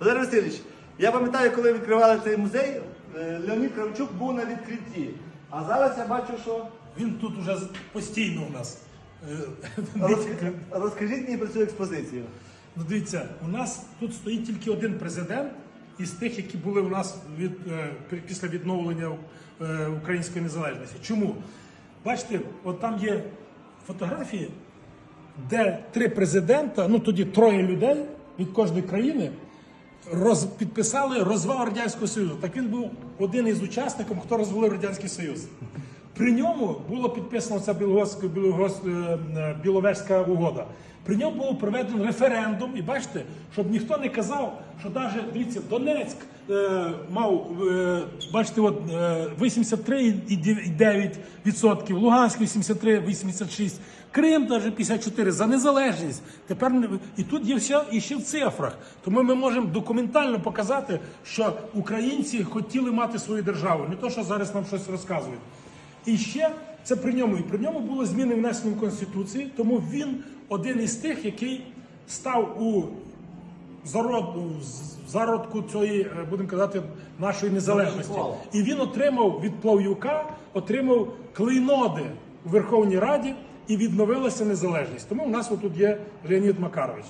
Володимир Васильович, я пам'ятаю, коли відкривали цей музей, е, Леонід Кравчук був на відкритті. А зараз я бачу, що. Він тут уже постійно у нас. Е, Розкажіть мені про цю експозицію. Ну, дивіться, у нас тут стоїть тільки один президент із тих, які були у нас від, е, після відновлення української незалежності. Чому? Бачите, от там є фотографії, де три президента, ну тоді троє людей від кожної країни. Роз, підписали розвал Радянського Союзу. Так він був один із учасників, хто розвалив Радянський Союз. При ньому було підписано ця Білогорська, е, Біловежська угода. При ньому був проведений референдум, і бачите, щоб ніхто не казав, що навіть дивіться, Донецьк е, мав е, бачите, от е, 83,9%, Луганськ 83,86%, Крим навіть 54% за незалежність. Тепер і тут є все і ще в цифрах. Тому ми можемо документально показати, що українці хотіли мати свою державу, не то, що зараз нам щось розказують. І ще це при ньому. І при ньому були зміни внесені в Конституції, тому він один із тих, який став у зародку цієї, е, будемо казати, нашої незалежності. І він отримав від Плав'юка, отримав клейноди у Верховній Раді і відновилася незалежність. Тому у нас отут є Леонід Макарович.